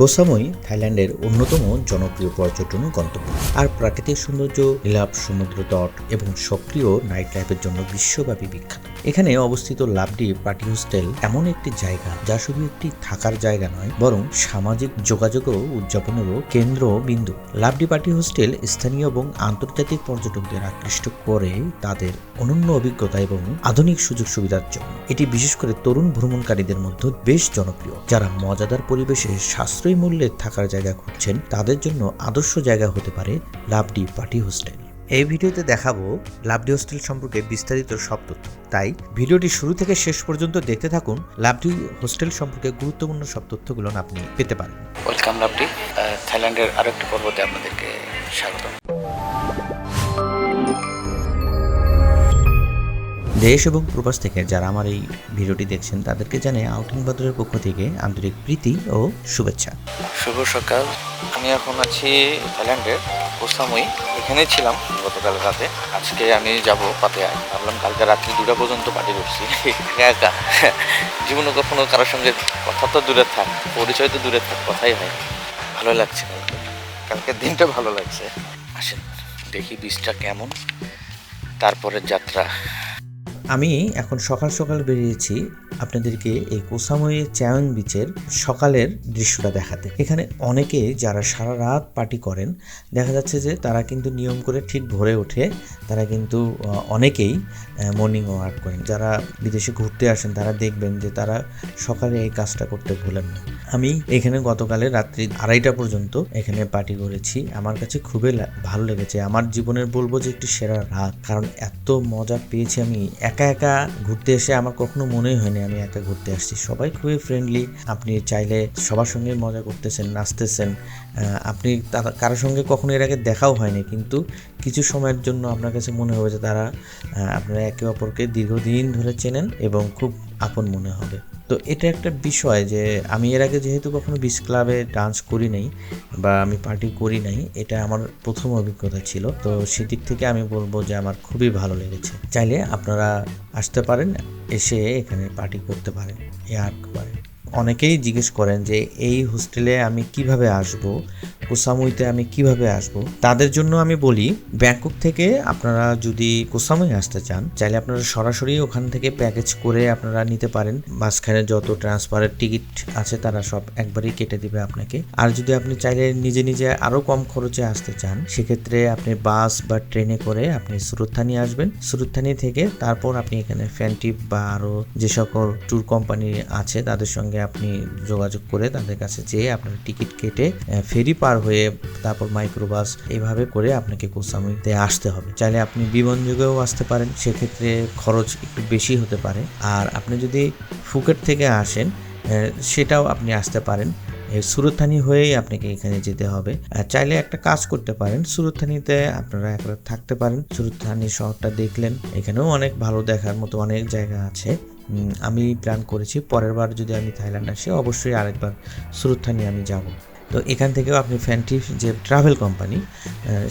কোসামই থাইল্যান্ডের অন্যতম জনপ্রিয় পর্যটন গন্তব্য। আর প্রাকৃতিক সৌন্দর্য, নীলাভ সমুদ্র তট এবং সক্রিয় নাইট লাইফের জন্য বিশ্বব্যাপী বিখ্যাত। এখানে অবস্থিত লাভডি পার্টি হোস্টেল এমন একটি জায়গা যা শুধু একটি থাকার জায়গা নয়, বরং সামাজিক যোগাযোগ ও উদযাপনেরও কেন্দ্র বিন্দু লাভডি পার্টি হোস্টেল স্থানীয় এবং আন্তর্জাতিক পর্যটকদের আকৃষ্ট করে তাদের অনন্য অভিজ্ঞতা এবং আধুনিক সুযোগ সুবিধার জন্য। এটি বিশেষ করে তরুণ ভ্রমণকারীদের মধ্যে বেশ জনপ্রিয়, যারা মজাদার পরিবেশে সাশ্রয়ী মূল্যে থাকার জায়গা খুঁজছেন, তাদের জন্য আদর্শ জায়গা হতে পারে লাভডি পার্টি হোস্টেল। এই ভিডিওতে দেখাবো লাভডি হোস্টেল সম্পর্কে বিস্তারিত সব তথ্য। তাই ভিডিওটি শুরু থেকে শেষ পর্যন্ত দেখতে থাকুন, লাভডি হোস্টেল সম্পর্কে গুরুত্বপূর্ণ সব তথ্যগুলো আপনি পেতে পারেন। ওয়েলকাম লাভডি। থাইল্যান্ডের আরেকটি পর্বতে আপনাদেরকে স্বাগত দেশ এবং প্রবাস থেকে যারা আমার এই ভিডিওটি দেখছেন, তাদেরকে জানে আউটিং বাদরের পক্ষ থেকে আন্তরিক প্রীতি ও শুভেচ্ছা। শুভ সকাল। আমি এখন আছি থাইল্যান্ডের কোসামুই এখানে ছিলাম গতকাল রাতে। আজকে আমি যাব পাতেয়ায়। ভাবলাম কালকে রাত্রি দুটা পর্যন্ত পার্টি করছি একা জীবনে কখনো কারোর সঙ্গে কথা তো দূরে থাক, পরিচয় তো দূরে থাক, কথাই হয়। ভালো লাগছে কালকে। কালকের দিনটা ভালো লাগছে। আসেন, দেখি বীজটা কেমন। তারপরের যাত্রা। আমি এখন সকাল সকাল বেরিয়েছি আপনাদেরকে এই কোসাময়ে চ্যায়ন বিচের সকালের দৃশ্যটা দেখাতে। এখানে অনেকে যারা সারা রাত পার্টি করেন, দেখা যাচ্ছে যে তারা কিন্তু নিয়ম করে ঠিক ভরে ওঠে, তারা কিন্তু অনেকেই মর্নিং ওয়াক করেন। যারা বিদেশে ঘুরতে আসেন, তারা দেখবেন যে তারা সকালে এই কাজটা করতে ভুলেন না। আমি এখানে গতকালে রাত্রি আড়াইটা পর্যন্ত এখানে পার্টি করেছি। আমার কাছে খুবই ভালো লেগেছে। আমার জীবনের বলব যে একটি সেরা রাত। কারণ এত মজা পেয়েছি আমি। একা একা ঘুরতে এসে আমার কখনো মনেই হয়নি আমি একা ঘুরতে আসছি। সবাই খুবই ফ্রেন্ডলি আপনি চাইলে সবার সঙ্গে মজা করতেছেন, নাচতেছেন। আপনি কারোর সঙ্গে কখনো এর আগে দেখাও হয়নি। কিন্তু কিছু সময়ের জন্য আপনার কাছে মনে হবে যে তারা আপনারা একে অপরকে দীর্ঘদিন ধরে চেনেন এবং খুব আপন মনে হবে। তো এটা একটা বিষয় যে আমি এর আগে যেহেতু কখনো বিচ ক্লাবে ডান্স করি নাই বা আমি পার্টি করি নাই, এটা আমার প্রথম অভিজ্ঞতা ছিল। তো সেদিক থেকে আমি বলব যে আমার খুবই ভালো লেগেছে। চাইলে আপনারা আসতে পারেন, এসে এখানে পার্টি করতে পারেন, এ পারেন অনেকেই জিজ্ঞেস করেন যে এই হোস্টেলে আমি কীভাবে আসব? কোসামুইতে আমি কীভাবে আসব? তাদের জন্য আমি বলি, ব্যাংকক থেকে আপনারা যদি কোসামুই আসতে চান, চাইলে আপনারা সরাসরি ওখান থেকে প্যাকেজ করে আপনারা নিতে পারেন। মাঝখানে যত ট্রান্সফারের টিকিট আছে, তারা সব একবারই কেটে দিবে আপনাকে। আর যদি আপনি চাইলে নিজে নিজে আরও কম খরচে আসতে চান, সেক্ষেত্রে আপনি বাস বা ট্রেনে করে আপনি সুরুত্থানি আসবেন। সুরুত্থানি থেকে তারপর আপনি এখানে ফ্যানটিপ বা আরও যে সকল ট্যুর কোম্পানি আছে, তাদের সঙ্গে আপনি যোগাযোগ করে তাদের কাছে যেয়ে আপনার টিকিট কেটে ফেরি পার হয়ে তারপর মাইক্রোবাস এইভাবে করে আপনাকে কোসামুইতে আসতে হবে। চাইলে আপনি বিমান যুগেও আসতে পারেন, সেক্ষেত্রে খরচ একটু বেশি হতে পারে। আর আপনি যদি ফুকেট থেকে আসেন সেটাও আপনি আসতে পারেন। এই সুরতথানি হয়েই আপনাকে এখানে যেতে হবে। চাইলে একটা কাজ করতে পারেন সুরতথানিতে আপনারা এক রাত থাকতে পারেন। সুরতথানি শহরটা দেখলেন, এখানেও অনেক ভালো দেখার মতো অনেক জায়গা আছে। আমি প্ল্যান করেছি, পরের বার যদি আমি থাইল্যান্ড আসি, অবশ্যই আরেকবার সুরতথানি আমি যাব। তো এখান থেকেও আপনি ফ্যান্টি যে ট্রাভেল কোম্পানি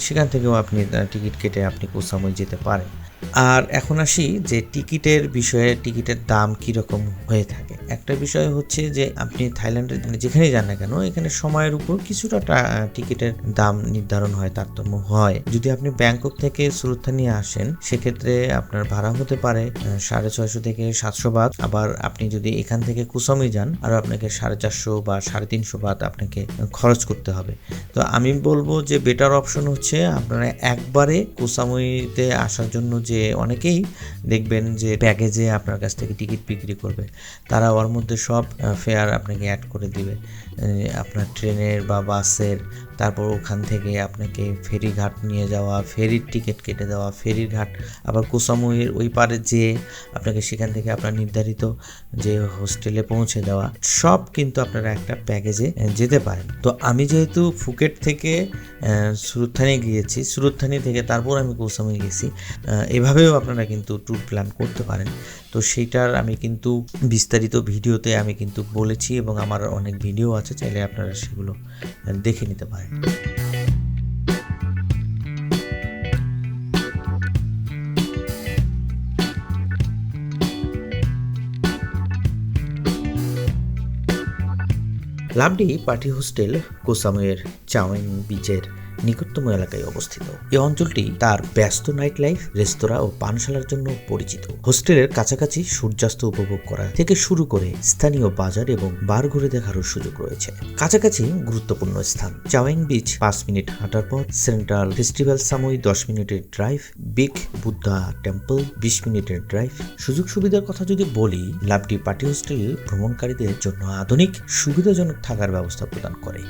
সেখান থেকেও আপনি টিকিট কেটে আপনি কোসাময় যেতে পারেন। আর এখন আসি যে টিকিটের বিষয়ে, টিকিটের দাম কীরকম হয়ে থাকে। একটা বিষয় হচ্ছে যে আপনি থাইল্যান্ডের মানে যেখানেই যান না কেন, এখানে সময়ের উপর কিছুটা টিকিটের দাম নির্ধারণ হয়, তারতম্য হয়। যদি আপনি ব্যাংকক থেকে সুরুত্থানি আসেন, সেক্ষেত্রে আপনার ভাড়া হতে পারে সাড়ে ছয়শো থেকে সাতশো বাদ। আবার আপনি যদি এখান থেকে কুসমি যান, আর আপনাকে সাড়ে চারশো বা সাড়ে তিনশো বাদ আপনাকে খরচ করতে হবে। তো আমি বলব যে বেটার অপশন হচ্ছে আপনারা একবারে কুসামুইতে আসার জন্য যে অনেকেই দেখবেন যে প্যাকেজে আপনার কাছ থেকে টিকিট বিক্রি করবে। তারা ওর মধ্যে সব ফেয়ার আপনাকে অ্যাড করে দিবে। আপনার ট্রেনের বা বাসের তারপর ওখান থেকে আপনাকে ফেরি ঘাট নিয়ে যাওয়া, ফেরির টিকিট কেটে দেওয়া ফেরির ঘাট আবার কুসামুইয়ের ওই পারে যেয়ে আপনাকে সেখান থেকে আপনার নির্ধারিত যে হোস্টেলে পৌঁছে দেওয়া, সব কিন্তু আপনারা একটা প্যাকেজে যেতে পারেন। তো আমি যেহেতু ফুকেট থেকে সুরুত্থানি গিয়েছি, সুরুত্থানি থেকে তারপর আমি কৌসামে গেছি এভাবেও আপনারা কিন্তু ট্যুর প্ল্যান করতে পারেন। তো সেইটার আমি কিন্তু বিস্তারিত ভিডিওতে আমি কিন্তু বলেছি এবং আমার অনেক ভিডিও আছে, চাইলে আপনারা সেগুলো দেখে নিতে পারেন। লাভডি পার্টি হোস্টেল কোসামুয়ের চাওয়াং বিচের নিকটতম এলাকায় অবস্থিত। এই অঞ্চলটি তার ব্যস্ত নাইট লাইফ রেস্তোরাঁ ও পানশালার জন্য পরিচিত। হোস্টেলের কাছাকাছি সূর্যাস্ত উপভোগ করা থেকে শুরু করে স্থানীয় বাজার এবং বার ঘুরে দেখারও সুযোগ রয়েছে। কাছাকাছি গুরুত্বপূর্ণ স্থান। চাওয়াইং বিচ পাঁচ মিনিট হাঁটার পর সেন্ট্রাল ফেস্টিভ্যাল সাময়ী দশ মিনিটের ড্রাইভ বিগ বুদ্ধা টেম্পল বিশ মিনিটের ড্রাইভ সুযোগ সুবিধার কথা যদি বলি, লাভটি পার্টি হোস্টেল ভ্রমণকারীদের জন্য আধুনিক, সুবিধাজনক থাকার ব্যবস্থা প্রদান করে।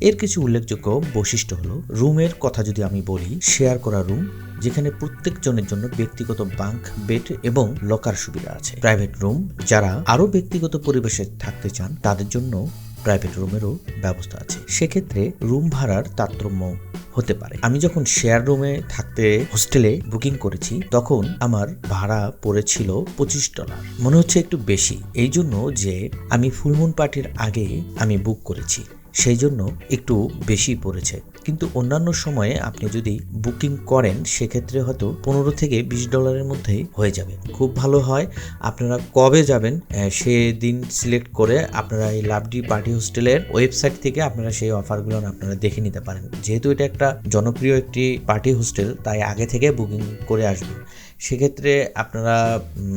এর কিছু উল্লেখযোগ্য বৈশিষ্ট্য হলো, রুমের কথা যদি আমি বলি শেয়ার করা রুম যেখানে প্রত্যেকজনের জন্য ব্যক্তিগত বাঙ্ক বেড এবং লকার সুবিধা আছে। প্রাইভেট রুম যারা আরও ব্যক্তিগত পরিবেশে থাকতে চান, তাদের জন্য প্রাইভেট রুমেরও ব্যবস্থা আছে। সেক্ষেত্রে রুম ভাড়ার তারতম্য হতে পারে। আমি যখন শেয়ার রুমে থাকতে হোস্টেলে বুকিং করেছি, তখন আমার ভাড়া পড়েছিল পঁচিশ ডলার মনে হচ্ছে একটু বেশি। এই জন্য যে আমি ফুলমুন পার্টির আগে আমি বুক করেছি। সেই জন্য একটু বেশি পড়েছে। কিন্তু অন্যান্য সময়ে আপনি যদি বুকিং করেন, সেক্ষেত্রে হয়তো পনেরো থেকে বিশ ডলারের মধ্যেই হয়ে যাবে। খুব ভালো হয়। আপনারা কবে যাবেন সেদিন সিলেক্ট করে আপনারা এই লাভডি পার্টি হোস্টেলের ওয়েবসাইট থেকে আপনারা সেই অফারগুলো আপনারা দেখে নিতে পারেন। যেহেতু এটা একটা জনপ্রিয় একটি পার্টি হোস্টেল, তাই আগে থেকে বুকিং করে আসবেন। সেক্ষেত্রে আপনারা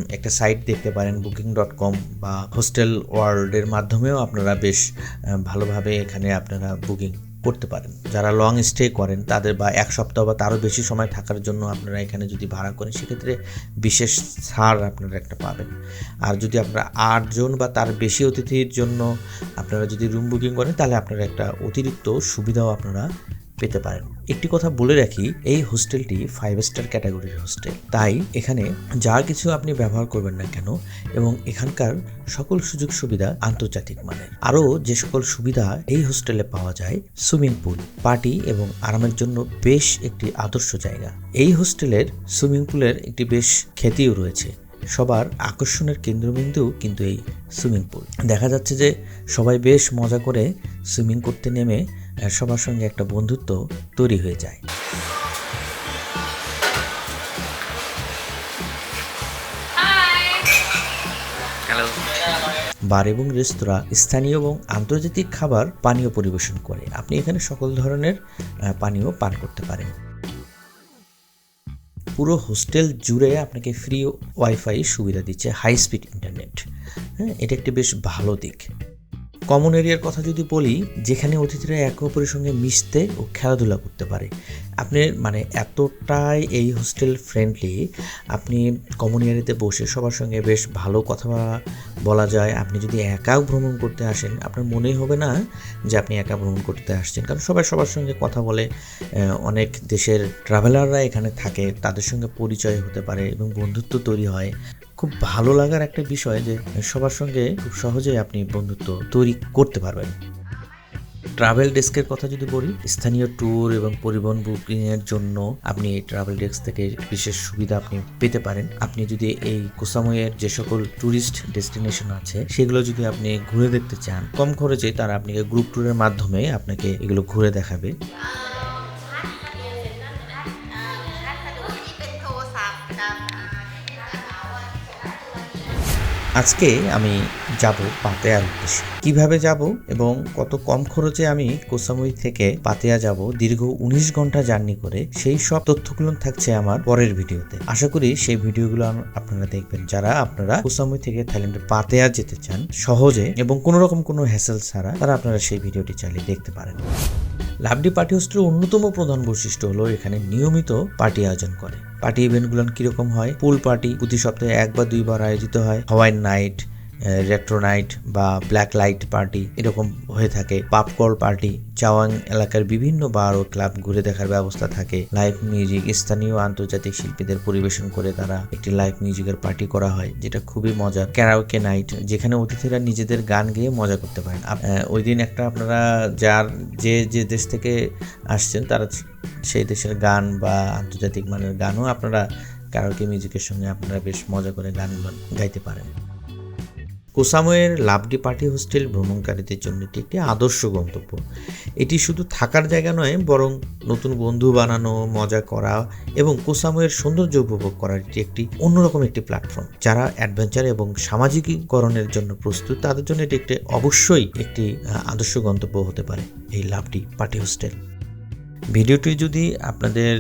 একটা সাইট দেখতে পারেন বুকিং ডট কম বা হোস্টেল ওয়ার্ল্ডের মাধ্যমেও আপনারা বেশ ভালোভাবে এখানে আপনারা বুকিং করতে পারেন। যারা লং স্টে করেন, তাদের বা এক সপ্তাহ বা তারও বেশি সময় থাকার জন্য আপনারা এখানে যদি ভাড়া করেন, সেক্ষেত্রে বিশেষ ছাড় আপনারা একটা পাবেন। আর যদি আপনারা আটজন বা তার বেশি অতিথির জন্য আপনারা যদি রুম বুকিং করেন, তাহলে আপনারা একটা অতিরিক্ত সুবিধাও আপনারা পেতে পারেন। একটি কথা বলে রাখি, এই হোস্টেলটি ফাইভ স্টার ক্যাটাগরির হোস্টেল তাই এখানে যা কিছু আপনি ব্যবহার করবেন না কেন এবং এখানকার সকল সুযোগ সুবিধা আন্তর্জাতিক মানের। আরও যে সকল সুবিধা এই হোস্টেলে পাওয়া যায় সুইমিং পুল পার্টি এবং আরামের জন্য বেশ একটি আদর্শ জায়গা। এই হোস্টেলের সুইমিং পুলের একটি বেশ খ্যাতিও রয়েছে। সবার আকর্ষণের কেন্দ্রবিন্দু কিন্তু এই সুইমিং পুল দেখা যাচ্ছে যে সবাই বেশ মজা করে সুইমিং করতে নেমে সবার সঙ্গে একটা বন্ধুত্ব তৈরি হয়ে যায়। বার এবং রেস্তোরাঁ স্থানীয় এবং আন্তর্জাতিক খাবার পানীয় পরিবেশন করে। আপনি এখানে সকল ধরনের পানীয় পান করতে পারেন। পুরো হোস্টেল জুড়ে আপনাকে ফ্রি ওয়াইফাই সুবিধা দিচ্ছে হাই স্পিড ইন্টারনেট। হ্যাঁ এটা একটি বেশ ভালো দিক। কমন এরিয়ার কথা যদি বলি, যেখানে অতিথিরা একে অপরের সঙ্গে মিশতে ও খেলাধুলা করতে পারে। আপনি মানে এতটাই এই হোস্টেল ফ্রেন্ডলি আপনি কমন এরিয়াতে বসে সবার সঙ্গে বেশ ভালো কথা বলা যায়। আপনি যদি একাও ভ্রমণ করতে আসেন, আপনার মনেই হবে না যে আপনি একা ভ্রমণ করতে আসছেন। কারণ সবাই সবার সঙ্গে কথা বলে অনেক দেশের ট্রাভেলাররা এখানে থাকে, তাদের সঙ্গে পরিচয় হতে পারে এবং বন্ধুত্ব তৈরি হয়। খুব ভালো লাগার একটা বিষয় যে সবার সঙ্গে খুব সহজেই আপনি বন্ধুত্ব তৈরি করতে পারবেন। ট্রাভেল ডেস্কের কথা যদি বলি, স্থানীয় ট্যুর এবং পরিবহন বুকিংয়ের জন্য আপনি এই ট্রাভেল ডেস্ক থেকে বিশেষ সুবিধা আপনি পেতে পারেন। আপনি যদি এই কোসাময়ের যে সকল ট্যুরিস্ট ডেস্টিনেশন আছে, সেগুলো যদি আপনি ঘুরে দেখতে চান, কম খরচে তারা আপনাকে গ্রুপ ট্যুরের মাধ্যমে আপনাকে এগুলো ঘুরে দেখাবে। আজকে আমি যাব পাতেয়ার উদ্দেশ্যে। কীভাবে যাব এবং কত কম খরচে আমি কোসামুই থেকে পাতেয়া যাব, দীর্ঘ উনিশ ঘণ্টা জার্নি করে, সেই সব তথ্যগুলো থাকছে আমার পরের ভিডিওতে। আশা করি সেই ভিডিওগুলো আপনারা দেখবেন। যারা আপনারা কোসামুই থেকে থাইল্যান্ডের পাতেয়া যেতে চান সহজে এবং কোনো রকম কোনো হ্যাসেল ছাড়া, তারা আপনারা সেই ভিডিওটি চালিয়ে দেখতে পারেন। লাভডি পার্টি হোস্টেলের অন্যতম প্রধান বৈশিষ্ট্য হলো এখানে নিয়মিত পার্টি আয়োজন করে। পার্টি ইভেন্টগুলো কীরকম হয়? পুল পার্টি প্রতি সপ্তাহে এক বা দুইবার আয়োজিত হয়। হাওয়াইন নাইট রেট্রো নাইট বা ব্ল্যাক লাইট পার্টি এরকম হয়ে থাকে। পাপকল পার্টি চাওয়াং এলাকার বিভিন্ন বার ও ক্লাব ঘুরে দেখার ব্যবস্থা থাকে। লাইভ মিউজিক স্থানীয় আন্তর্জাতিক শিল্পীদের পরিবেশন করে তারা একটি লাইভ মিউজিকের পার্টি করা হয়, যেটা খুবই মজার। ক্যারাওকে নাইট যেখানে অতিথিরা নিজেদের গান গেয়ে মজা করতে পারেন। ওই দিন একটা আপনারা যার যে যে দেশ থেকে আসছেন, তারা সেই দেশের গান বা আন্তর্জাতিক মানের গানও আপনারা ক্যারাওকে মিউজিকের সঙ্গে আপনারা বেশ মজা করে গানগুলো গাইতে পারেন। কোসাময়ের লাভডি পার্টি হোস্টেল ভ্রমণকারীদের জন্য এটি একটি আদর্শ গন্তব্য। এটি শুধু থাকার জায়গা নয়, বরং নতুন বন্ধু বানানো, মজা করা এবং কোসাময়ের সৌন্দর্য উপভোগ করার এটি একটি অন্যরকম একটি প্ল্যাটফর্ম যারা অ্যাডভেঞ্চার এবং সামাজিকীকরণের জন্য প্রস্তুত, তাদের জন্য এটি একটি অবশ্যই একটি আদর্শ গন্তব্য হতে পারে এই লাভডি পার্টি হোস্টেল। ভিডিওটি যদি আপনাদের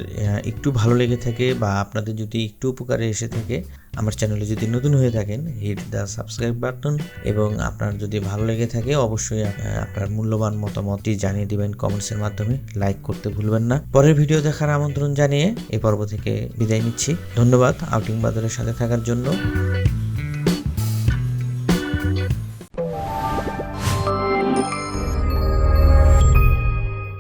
একটু ভালো লেগে থাকে বা আপনাদের যদি একটু উপকারে এসে থাকে, আমার চ্যানেলে যদি নতুন হয়ে থাকেন হিট দ্য সাবস্ক্রাইব বাটন এবং আপনার যদি ভালো লেগে থাকে, অবশ্যই আপনার মূল্যবান মতামতটি জানিয়ে দিবেন কমেন্টসের মাধ্যমে। লাইক করতে ভুলবেন না। পরের ভিডিও দেখার আমন্ত্রণ জানিয়ে এই পর্ব থেকে বিদায় নিচ্ছি। ধন্যবাদ। আউটিং বাজারের সাথে থাকার জন্য।